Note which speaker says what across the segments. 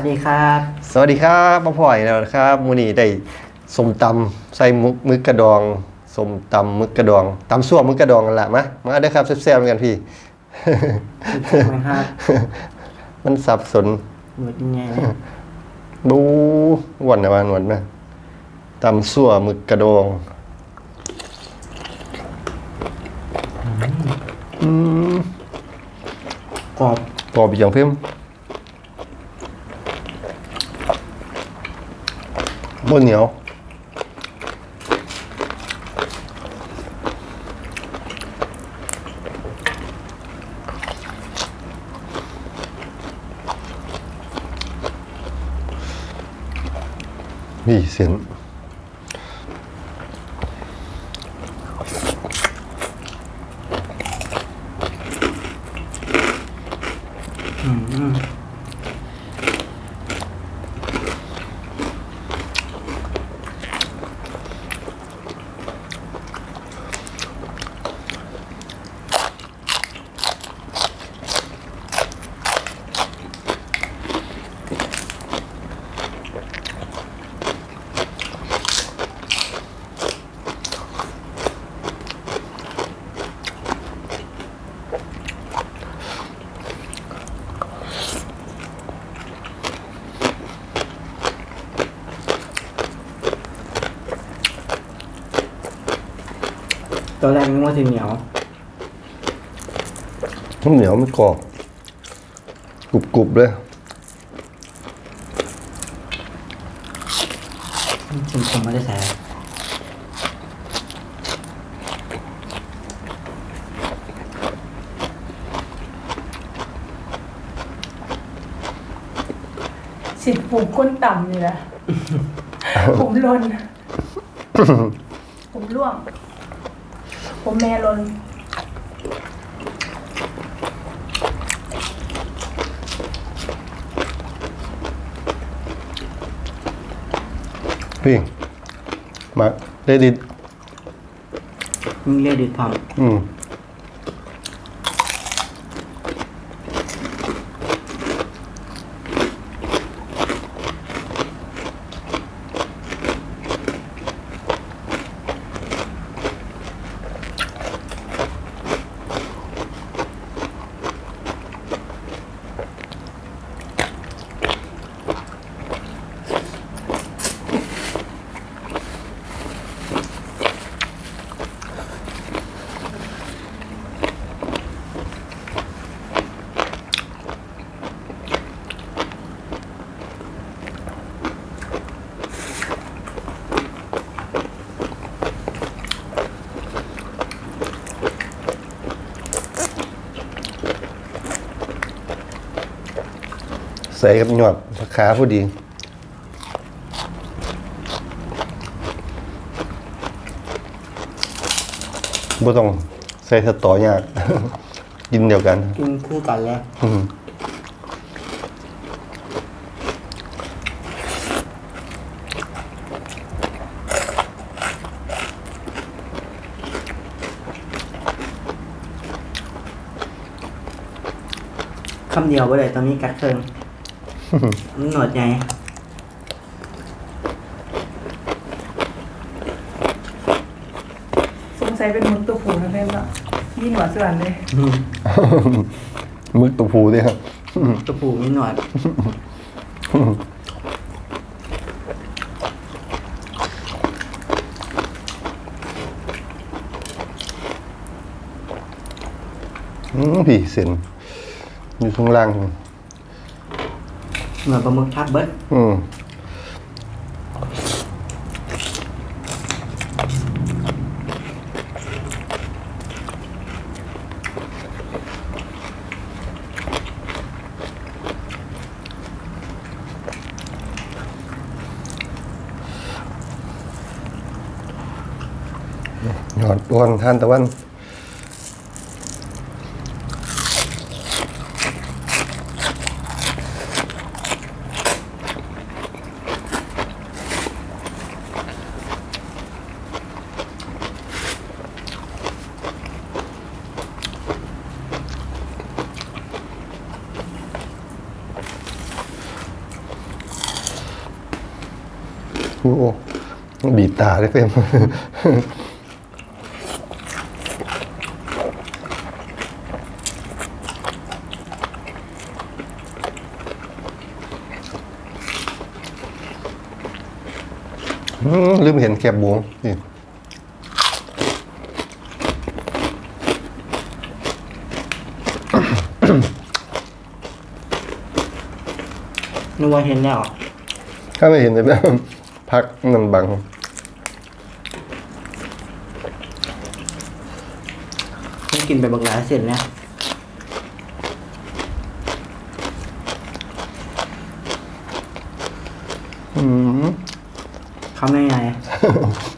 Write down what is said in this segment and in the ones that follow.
Speaker 1: วัสดีครับ
Speaker 2: สวัสดีครับพ่อพ่อยแล้วนะครับมูนี่ได้สมตำใส่มึกมึกกระดองสมตำมึกกระดองตำซั่วมึกกระดองกันละมามาเด้อครับแซ่บๆกันพี่
Speaker 1: ถูกไหมครับ
Speaker 2: มันสับสน
Speaker 1: หมดยังไง
Speaker 2: ดูหวานนะหวานหวานนะตำซั่วมึกกระดองอืม
Speaker 1: กรอบ
Speaker 2: กรอบอย่างเพิ่ม บนเห
Speaker 1: ตัวแรกนึกว่าจะเหนียว
Speaker 2: น้ำเหนียวมันกรอบกรุบกรุบๆเลย
Speaker 1: ผมผมไม่ได้ใส่
Speaker 3: สิผมก้นต่ำอยู่นะ ผมลน ผมร่วง ผมแม่ลน
Speaker 2: พี่มาได้ดิด
Speaker 1: มึงเรียกดิดพร้อม
Speaker 2: อืม ใส่กับหยอดผักขาพอดีบ่ต้องใส่สตอยาก กินเดียวกัน
Speaker 1: กินคู่กันแล้ว
Speaker 2: อืม
Speaker 1: คำเดียวไปเลยตอนนี้กัดเคิงมัน หนวดไง
Speaker 3: สงสัยเป็นมดตัวผูนะเพื่อนก็มีหนวดส่วนเลย
Speaker 2: มึกตัวผูด้วยครับ
Speaker 1: ตัวผูมีหนวด
Speaker 2: อืมพี่เส้นอยู่ข้างล่าง
Speaker 1: เหมือนปลาหมึกทับเบิด
Speaker 2: อืมหยอดอ้วนทานตะวัน โอ้โหบีบตาได้เพิ่มอืมลืมเห็นแคบบวงนี่
Speaker 1: นึกว่าเห็นแล้ว
Speaker 2: ถ้าไม่เห็นจะแบบ พักมันบัง
Speaker 1: ไม่กินไปบักหลายเสร็จแล้ว
Speaker 2: อืม
Speaker 1: คำยังไง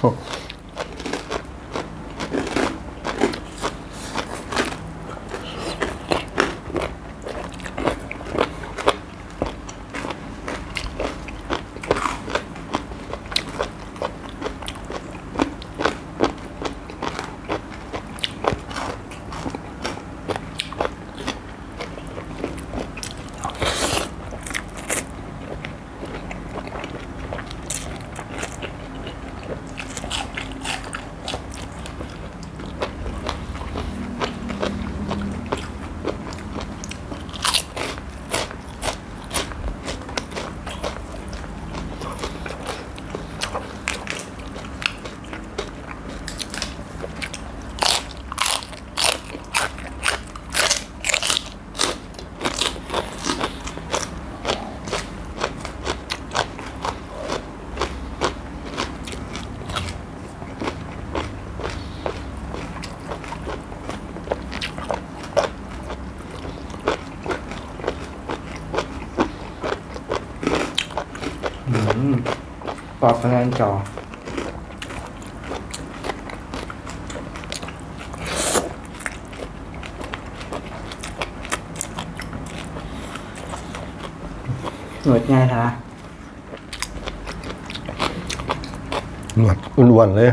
Speaker 1: อื ปอบคะแนจอหนวดง่ายท้า
Speaker 2: หนวดอ้วนๆเลย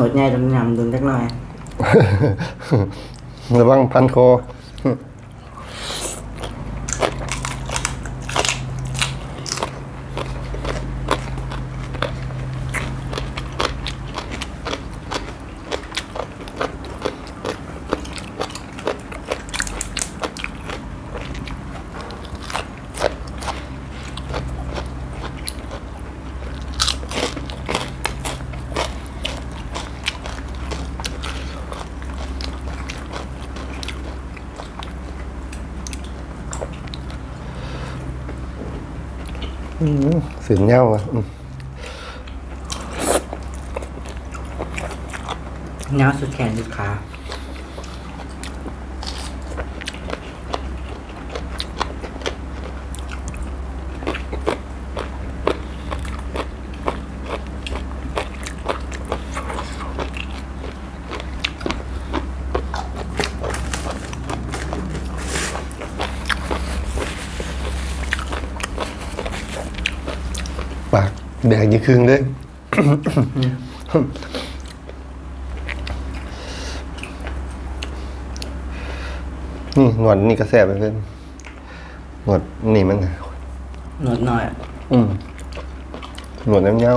Speaker 1: หนวดง่ายจำยำดุนจักหน่อย
Speaker 2: ระวังพันคอ เสียงเงาอะอืม
Speaker 1: เงาสุดแขนสุดขา
Speaker 2: ปากแดงยี่งครึ่งเลยนี่หนวดนี่กระแสบไปเพื่อนหนวดนี่มัน
Speaker 1: หนวดหน่อย
Speaker 2: อืมหนวดเงา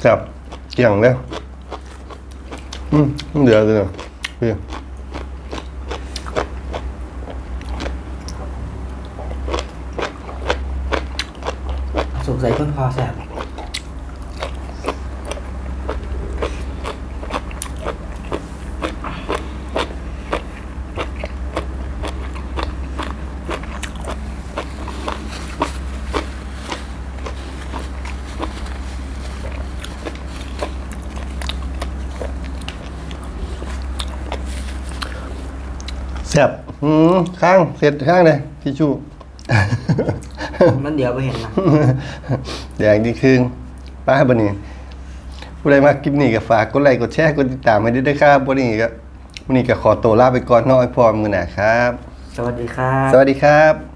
Speaker 2: แซ่บเกี่ยงเลยอืมเหลือเลยพี่
Speaker 1: สงสัยเพิ่งพอแสบ
Speaker 2: แซ่บอืมข้างเสร็จข้างเลยทิชชู่
Speaker 1: มันเดี๋ยวไปเห็นนะ
Speaker 2: แดงดีคืนป้าบันนี้ผู้ใดมาคลิปนี้ก็ฝากกดไลค์กดแชร์กดติดตามให้ด้วยนะครับวันนี้ก็วันนี้ก็ขอตัวลาไปก่อนเน้อยพอมือหนาครับ
Speaker 1: สวัสดีครับ
Speaker 2: สวัสดีครับ